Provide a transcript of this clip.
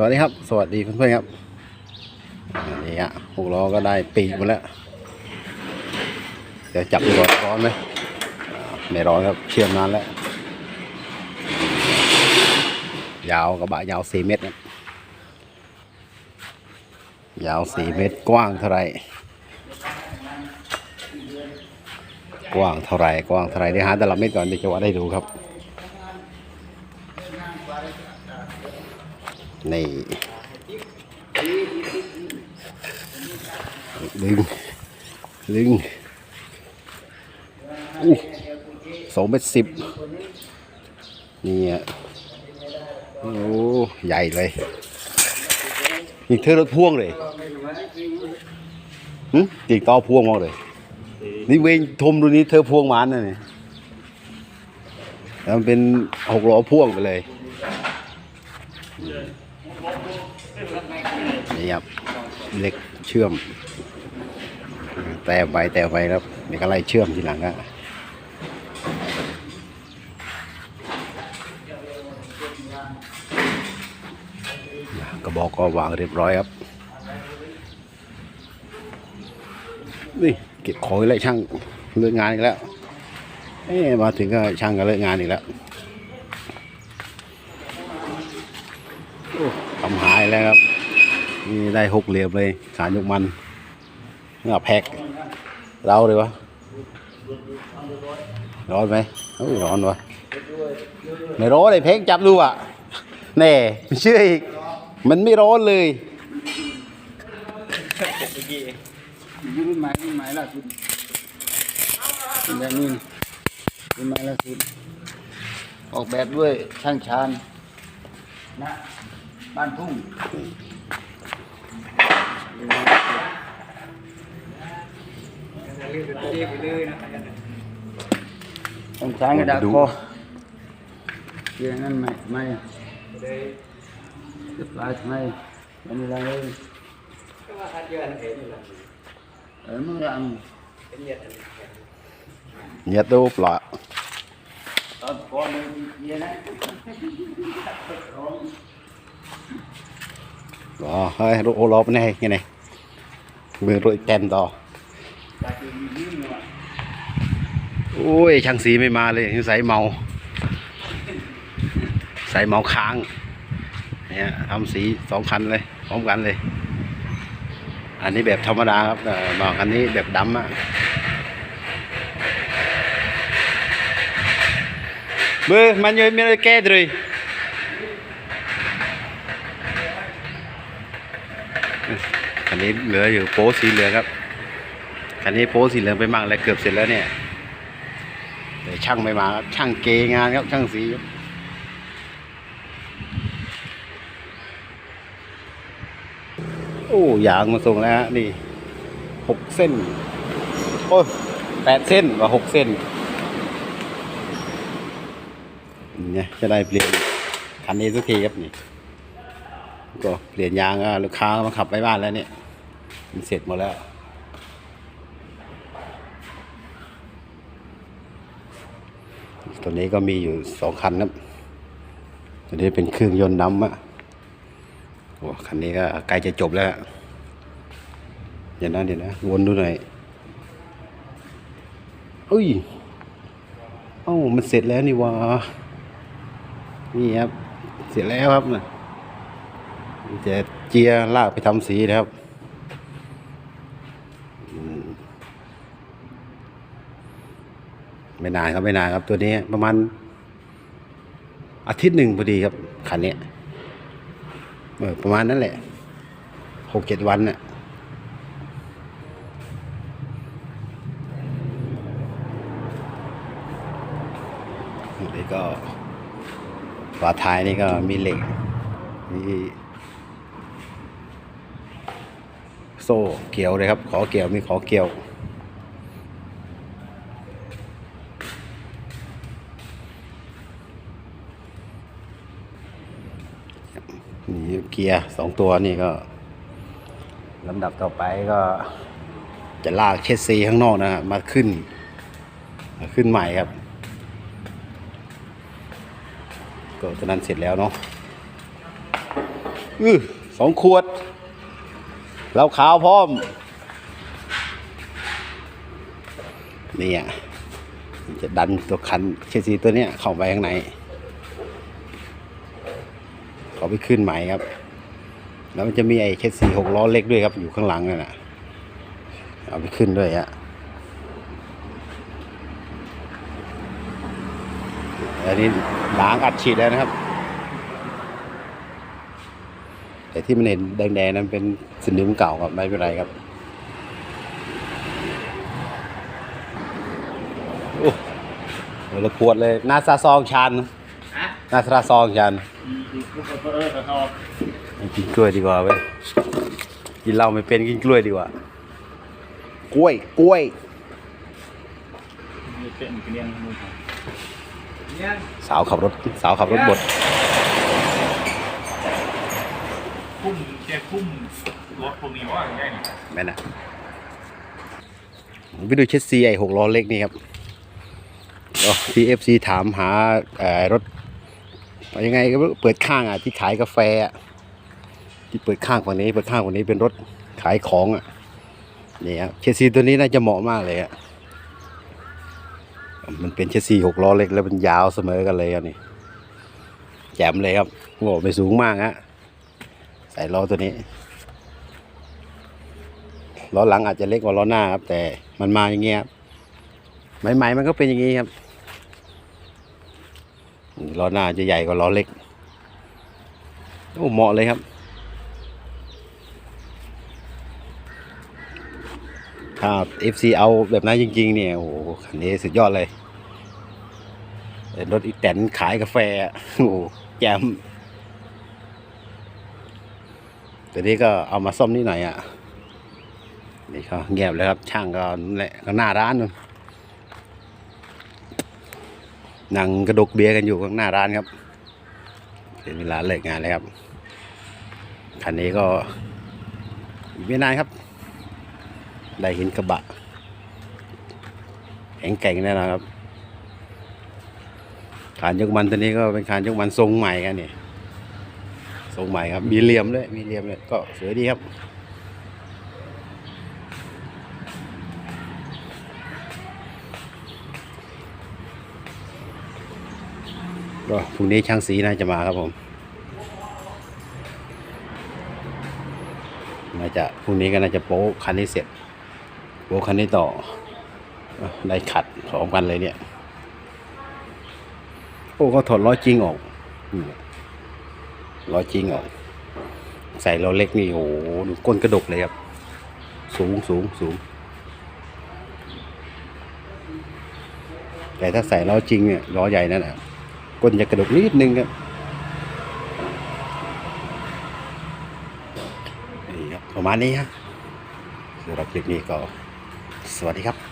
สวัสดีครับ สวัสดีเพื่อนๆครับอันนี่ฮะหกล้อก็ได้ปีกมาแล้ว เดี๋ยวจับดูก่อนร้อนไหมไม่ร้อนครับเชื่อมนานแล้ว ยาวกระบะยาวสี่เมตร ยาวสี่เมตรกว้างเท่าไรกว้างเท่าไรกว้างเท่าไรเดี๋ยวหาแต่ละเม็ดก่อนเดี๋ยวจะวัดให้ดูครับ นี่ดึงดึงอู้สองเมตรสิบนี่อะโอ้ใหญ่เลยนี่เธอรถพ่วงเลยหึตีต่อพ่วงมากเลย นี่เวงทมดูนี้เธอพ่วงมันนะนี่แล้วมันเป็นหกล้อพ่วงไปเลย นี่ครับเล็กเชื่อม แต่ไปแต่ไปครับมีอะไรเชื่อมทีหลังก็กระบอกก็วางเรียบร้อยครับนี่เก็บของอีกแล้วช่างเลิกงานอีกแล้วเอ๊มาถึงก็ช่างก็เลิกงานอีกแล้วทำหายแล้วครับ นี่ได้หกเหลี่ยมเลยขายกมันเงาแพกเราเลยวะร้อนไหมร้อนวะไม่ร้อนเลยเพกจับดูอะแน่ไม่เชื่ออีกมันไม่ร้อนเลยรุ่นใหม่รุ่นใหม่ล่าสุดแบบนี้รุ่นใหม่ล่าสุดออกแบบด้วยช่างชานนะบ้านทุ่ง ต้องช้างกระดาษดูคอเรื่องนั้นไม่ไม่เรียบร้อยไม่ไม่มีอะไรเลยเออมึงรัง nhiệt đâu lọ ตอนก่อนเลยเย็นนะ đó hơi độ ô lốp này như này vừa rồi kèm to จากที่มียืมเนาะ ôi trang sĩ mới mà lên giấy màu giấy màu kháng เนี่ยทำสีสองคันเลยพร้อมกันเลย อันนี้แบบธรรมดาครับบางอันนี้แบบดำอะเบอร์มันยังไม่ได้แก้เลย นนี้เหลืออยู่โป๊สีเหลืองครับคันนี้โป๊สีเหลืองไปมั่งแล้วเกือบเสร็จแล้วเนี่ยแต่ช่างไม่มาครับช่างเกงานครับช่างสีครับโอ้ยางมาส่งแล้วฮะนี่หกเส้น โอ้ยแปดเส้นว่าหกเส้นเนี่ยจะได้เปลี่ยนคันนี้สักทีครับนี่ ก็เปลี่ยนยางลูกค้ามาขับไปบ้านแล้วเนี่ย มันเสร็จหมดแล้ว ตัวนี้ก็มีอยู่สองคันครับตัวนี้เป็นเครื่องยนต์น้ำอะโอ้คันนี้ก็ใกล้จะจบแล้วอะเดี๋ยวนะเดี๋ยวนะวนดูหน่อยเอ้ยเอ้ามันเสร็จแล้วนี่วะนี่ครับ เสร็จแล้วครับนะจะเจียร์ลากไปทำสีนะครับอืม ไม่นานครับไม่นานครับ ตัวนี้ประมาณอาทิตย์หนึ่งพอดีครับคันนี้เออประมาณนั้นแหละหกเจ็ดวันน่ะนี่ก็ฝาท้ายนี่ก็มีเหล็กมีโซ่เกี่ยวเลยครับ ขอเกี่ยวมีขอเกี่ยว นี่เกียร์สองตัวนี่ก็ลำดับต่อไปก็ จะลากเชสซีข้างนอกนะครับมาขึ้น มาขึ้นใหม่ครับ ก็ตัวนั้นเสร็จแล้วเนาะอือสองขวดเหล้าขาวพร้อม นี่อะจะดันตัวคันเชสซีตัวเนี้ยเข้าไปข้างใน เขาไปขึ้นใหม่ครับ แล้วมันจะมีไอ้เชสซีหกล้อเล็กด้วยครับ อยู่ข้างหลังนั่นน่ะเอาไปขึ้นด้วยฮะอันนี้ล้างอัดฉีดแล้วนะครับ แต่ที่มันเห็นแดงๆนั้นเป็นสนิมเก่าครับไม่เป็นไรครับโอ้โหละขวดเลยนาซาซองชันฮะนาซาซองชัน อีกกูก็เออเขากินกล้วยดีกว่าเว้ยกินเหล้าไม่เป็นกินกล้วยดีกว่า กล้วยกล้วยเป็นเรียนมือครับเนี่ยสาวขับรถสาวขับรถบดคุ้มแกคุ้มรถพวกนี้ว่าไงนี่แม่นะไปดูเชสซีไอหกล้อเล็กนี่ครับก็ที่เอฟซีถามหาเอ่อรถ ยังไงก็เปิดข้างอะที่ขายกาแฟอะที่เปิดข้างฝั่งนี้เปิดข้างฝั่งนี้เป็นรถขายของอะนี่ครับเชสซีตัวนี้น่าจะเหมาะมากเลยอะมันเป็นเชสซีหกล้อเล็กแล้วมันยาวเสมอกันเลยครับนี่แจ่มเลยครับโอ้โหไม่สูงมากฮะใส่ล้อตัวนี้ล้อหลังอาจจะเล็กกว่าล้อหน้าครับ แต่มันมาอย่างเงี้ยครับใหม่ๆมันก็เป็นอย่างงี้ครับ ล้อหน้าจะใหญ่กว่าล้อเล็กโอ้เหมาะเลยครับ ถ้า FC เอาแบบนั้นจริง ๆ เนี่ยโอ้โหคันนี้สุดยอดเลยเป็นรถอีแตนขายกาแฟโอ้แจมแต่นี้ก็เอามาซ่อมนิดหน่อยอะนี่เขาเงียบเลยครับ ช่างก็นั่นแหละก็หน้าร้านนู่น นั่งกระดกเบียร์กันอยู่ข้างหน้าร้านครับเป็นเวลาเลิกงานเลยครับคันนี้ก็ไม่นานครับ ได้เห็นกระบะแข็งแกร่งแน่นอนครับขานยกมันตัวนี้ก็เป็นขานยกมันทรงใหม่กันนี่ทรงใหม่ครับ มีเหลี่ยมด้วยมีเหลี่ยมเลยก็สวยดีครับ ก็พรุ่งนี้ช่างสีน่าจะมาครับผมน่าจะพรุ่งนี้ก็น่าจะโป๊คันนี้เสร็จ โป๊คันนี้ต่อได้ขัดสองกันเลยเนี่ย โอ้ก็ถอดล้อจริงออกล้อจริงออก ใส่ล้อเล็กนี่โอ้โหก้นกระดกเลยครับ สูงสูงสูงแต่ถ้าใส่ล้อจริงเนี่ยล้อใหญ่นั่นแหละ ก้นจะกระดกนิดนึงครับนี่ครับประมาณนี้ฮะสำหรับคลิปนี้ก็สวัสดีครับ